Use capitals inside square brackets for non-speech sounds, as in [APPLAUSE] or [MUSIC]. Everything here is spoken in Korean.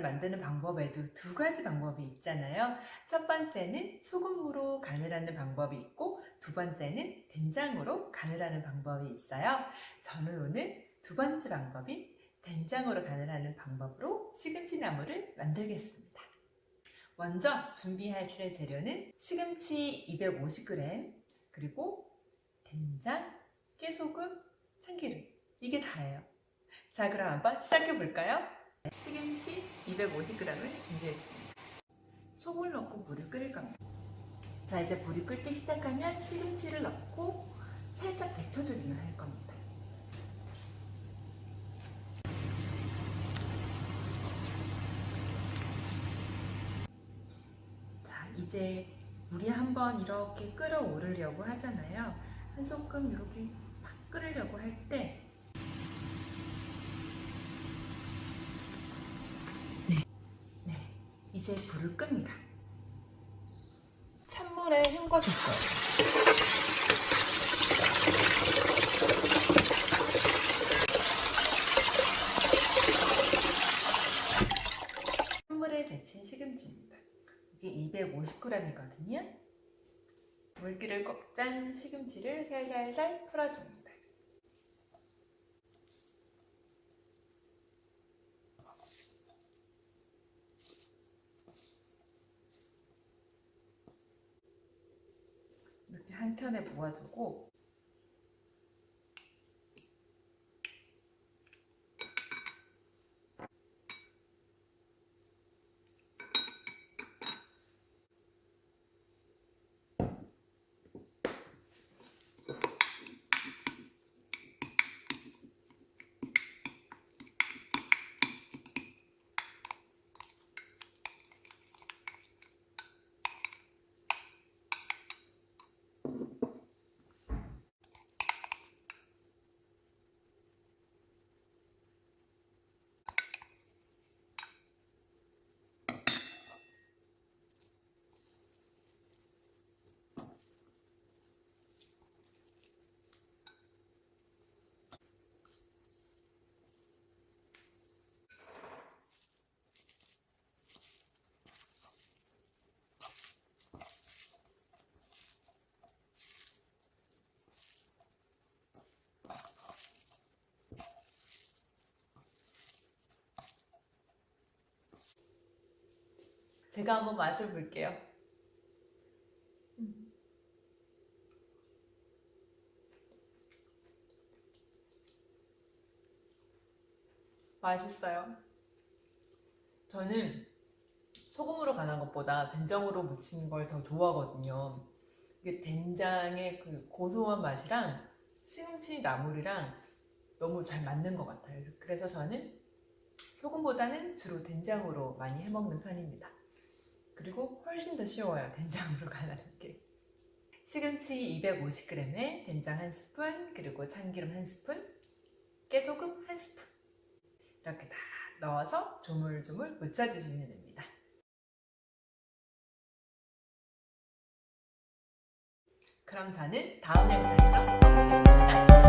만드는 방법에도 두 가지 방법이 있잖아요. 첫 번째는 소금으로 간을 하는 방법이 있고 두 번째는 된장으로 간을 하는 방법이 있어요. 저는 오늘 두 번째 방법인 된장으로 간을 하는 방법으로 시금치 나물을 만들겠습니다. 먼저 준비할 재료는 시금치 250g 그리고 된장, 깨소금, 참기름 이게 다예요. 자 그럼 한번 시작해 볼까요? 시금치 250g을 준비했습니다. 속을 넣고 물을 끓일 겁니다. 자 이제 물이 끓기 시작하면 시금치를 넣고 살짝 데쳐주기만 할 겁니다. 자 이제 물이 한번 이렇게 끓어오르려고 하잖아요. 한 소끔 이렇게 팍 끓으려고 할 때 이제 불을 끕니다. 찬물에 헹궈줄 거예요. 찬물에 데친 시금치입니다. 이게 250g이거든요. 물기를 꼭 짠 시금치를 살살살 풀어줍니다. 한 켠에 모아두고 제가 한번 맛을 볼게요. 음. 맛있어요. 저는 소금으로 간한 것보다 된장으로 무치는 걸더 좋아하거든요. 이게 된장의 그 고소한 맛이랑 시금치 나물이랑 너무 잘 맞는 것 같아요. 그래서 저는 소금보다는 주로 된장으로 많이 해먹는 편입니다. 그리고 훨씬 더 쉬워요. 된장으로 [LAUGHS] 간하는 게. 시금치 250g에 된장 한 스푼, 그리고 참기름 한 스푼, 깨소금 한 스푼. 이렇게 다 넣어서 조물조물 무쳐주시면 됩니다. 그럼 저는 다음 영상에서 또 뵙겠습니다.